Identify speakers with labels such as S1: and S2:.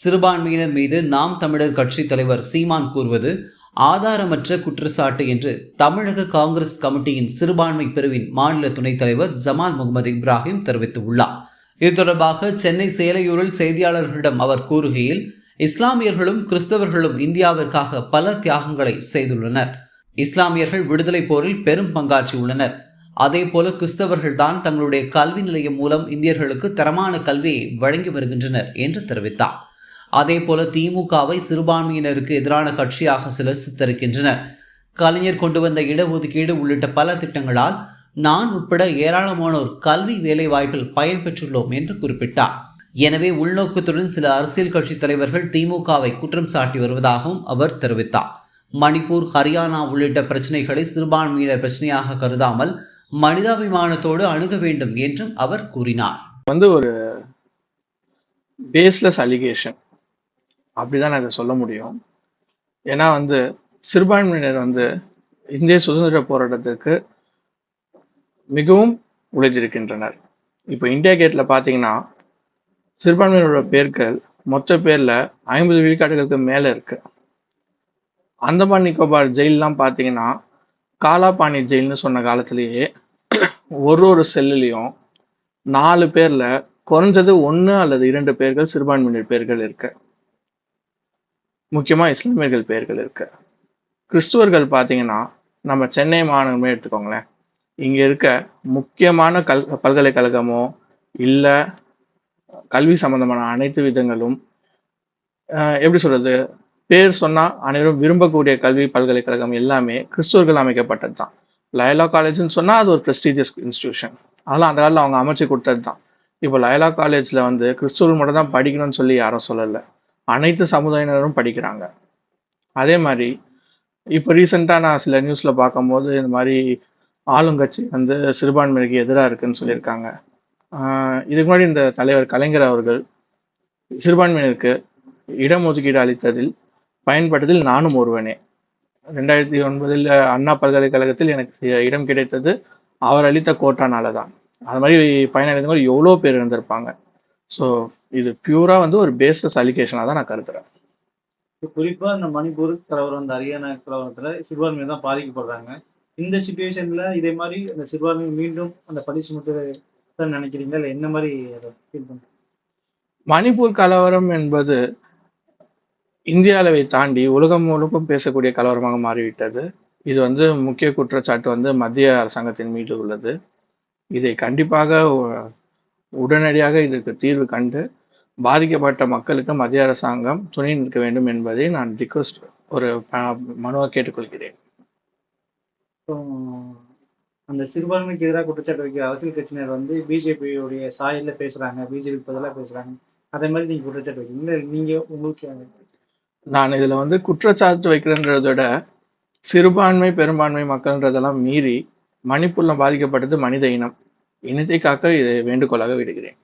S1: சிறுபான்மையினர் மீது நாம் தமிழர் கட்சி தலைவர் சீமான் கூறுவது ஆதாரமற்ற குற்றச்சாட்டு என்று தமிழக காங்கிரஸ் கமிட்டியின் சிறுபான்மை பிரிவின் மாநில துணைத் தலைவர் ஜமால் முகமது இப்ராஹிம் தெரிவித்துள்ளார். இது தொடர்பாக சென்னை சேலையூரில் செய்தியாளர்களிடம் அவர் கூறுகையில் இஸ்லாமியர்களும் கிறிஸ்தவர்களும் இந்தியாவிற்காக பல தியாகங்களை செய்துள்ளனர். இஸ்லாமியர்கள் விடுதலை போரில் பெரும் பங்காற்றியுள்ளனர் அதே போல கிறிஸ்தவர்கள் தான் தங்களுடைய கல்வி நிலையம் மூலம் இந்தியர்களுக்கு தரமான கல்வியை வழங்கி வருகின்றனர் என்று தெரிவித்தார். அதே போல திமுகவை சிறுபான்மையினருக்கு எதிரான கட்சியாக சிலர் சித்தரிக்கின்றனர். கலைஞர் கொண்டு வந்த இடஒதுக்கீடு உள்ளிட்ட பல திட்டங்களால் நான் உட்பட ஏராளமானோர் கல்வி வேலைவாய்ப்பில் பயன் பயன்பெற்றுள்ளோம் என்று குறிப்பிட்டார். எனவே உள்நோக்கத்துடன் சில அரசியல் கட்சி தலைவர்கள் திமுகவை குற்றம் சாட்டி வருவதாகவும் அவர் தெரிவித்தார். மணிப்பூர் ஹரியானா உள்ளிட்ட பிரச்சனைகளை சிறுபான்மையினர் பிரச்சனையாக கருதாமல் மனிதாபிமானத்தோடு அணுக வேண்டும் என்றும் அவர் கூறினார்.
S2: வந்து ஒரு பேஸ்லெஸ் அலிகேஷன் அப்படிதான் நான் இதை சொல்ல முடியும். ஏன்னா வந்து சிறுபான்மையினர் வந்து இந்திய சுதந்திர போராட்டத்திற்கு மிகவும் உழைத்திருக்கின்றனர். இப்போ இந்தியா கேட்டில் பார்த்தீங்கன்னா சிறுபான்மையினரோட பேர்கள் மொத்த பேரில் ஐம்பது விழுக்காடுகளுக்கு மேலே இருக்கு. அந்தமான் நிக்கோபார் ஜெயிலெலாம் பார்த்தீங்கன்னா காலாபாணி ஜெயில்னு சொன்ன காலத்திலேயே ஒரு ஒரு செல்லுலையும் நாலு பேரில் குறைஞ்சது ஒன்று அல்லது இரண்டு பேர்கள் சிறுபான்மையினர் பேர்கள் இருக்குது முக்கியமாக இஸ்லாமியர்கள் பெயர்கள் இருக்குது கிறிஸ்துவர்கள் பார்த்தீங்கன்னா நம்ம சென்னை மாநகரமே எடுத்துக்கோங்களேன். இங்கே இருக்க முக்கியமான கல் பல்கலைக்கழகமோ இல்லை கல்வி சம்பந்தமான அனைத்து விதங்களும் எப்படி சொல்கிறது பேர் சொன்னால் அனைவரும் விரும்பக்கூடிய கல்வி பல்கலைக்கழகம் எல்லாமே கிறிஸ்துவர்கள் அமைக்கப்பட்டது தான் லயலா காலேஜ்னு சொன்னால் அது ஒரு ப்ரெஸ்டீஜியஸ் இன்ஸ்டியூஷன் அதெல்லாம் அந்த காலத்தில் அவங்க அமைச்சு கொடுத்தது தான் இப்போ லயலா காலேஜில் வந்து கிறிஸ்துவர்கள் மட்டும் தான் படிக்கணும்னு சொல்லி யாரும் சொல்லலை. அனைத்து சமுதாயினரும் படிக்கிறாங்க. அதே மாதிரி இப்போ ரீசெண்டாக நான் சில நியூஸில் பார்க்கும்போது இந்த மாதிரி ஆளுங்கட்சி வந்து சிறுபான்மையினருக்கு எதிராக இருக்குன்னு சொல்லியிருக்காங்க. இதுக்கு முன்னாடி இந்த தலைவர் கலைஞர் அவர்கள் சிறுபான்மையினருக்கு இடஒதுக்கீடு அளித்ததில் பயன்பட்டதில் நானும் ஒருவனே. ரெண்டாயிரத்தி ஒன்பதில் அண்ணா பல்கலைக்கழகத்தில் எனக்கு இடம் கிடைத்தது அவர் அளித்த கோட்டானால தான் அது மாதிரி பயனடைந்தவங்க எவ்வளோ பேர் இருந்திருப்பாங்க. ஸோ இது பியூரா வந்து ஒரு பேஸ்லெஸ் அலிகேஷனாக தான் நான் கருதுறேன்.
S3: இப்போ குறிப்பா இந்த மணிப்பூர் கலவரம் இந்த ஹரியானா கலவரத்துல சிறுபான்மையினர் தான் பாதிக்கப்படுறாங்க. இந்த சுச்சுவேஷன்ல இதே மாதிரி அந்த சிறுபான்மை மீண்டும் அந்த பழி சுமத்த நினைக்கிறீங்க இல்ல என்ன மாதிரி
S2: மணிப்பூர் கலவரம் என்பது இந்திய அளவை தாண்டி உலகம் முழுக்கும் பேசக்கூடிய கலவரமாக மாறிவிட்டது. இது வந்து முக்கிய குற்றச்சாட்டு வந்து மத்திய அரசாங்கத்தின் மீது உள்ளது. இதை கண்டிப்பாக உடனடியாக இதுக்கு தீர்வு கண்டு பாதிக்கப்பட்ட மக்களுக்கு மத்திய அரசாங்கம் துணை நிற்க வேண்டும் என்பதை நான் ரிக்வஸ்ட் ஒரு மனுவாக கேட்டுக்கொள்கிறேன்.
S3: அந்த சிறுபான்மைக்கு எதிராக குற்றச்சாட்டு வைக்கிற அரசியல் கட்சியினர் வந்து பிஜேபியோடைய சாயல்ல பேசுறாங்க பிஜேபி பதிலாக பேசுறாங்க. அதே மாதிரி நீங்க குற்றச்சாட்டு வைக்கிறீங்க இல்ல நீங்க உங்களுக்கு
S2: நான் இதுல வந்து குற்றச்சாட்டு வைக்கிறேன்றதை விட சிறுபான்மை பெரும்பான்மை மக்கள்ன்றதெல்லாம் மீறி மணிப்பூர்ல பாதிக்கப்பட்டது மனித இனம். இனத்தை காக்க இதை வேண்டுகோளாக விடுகிறேன்.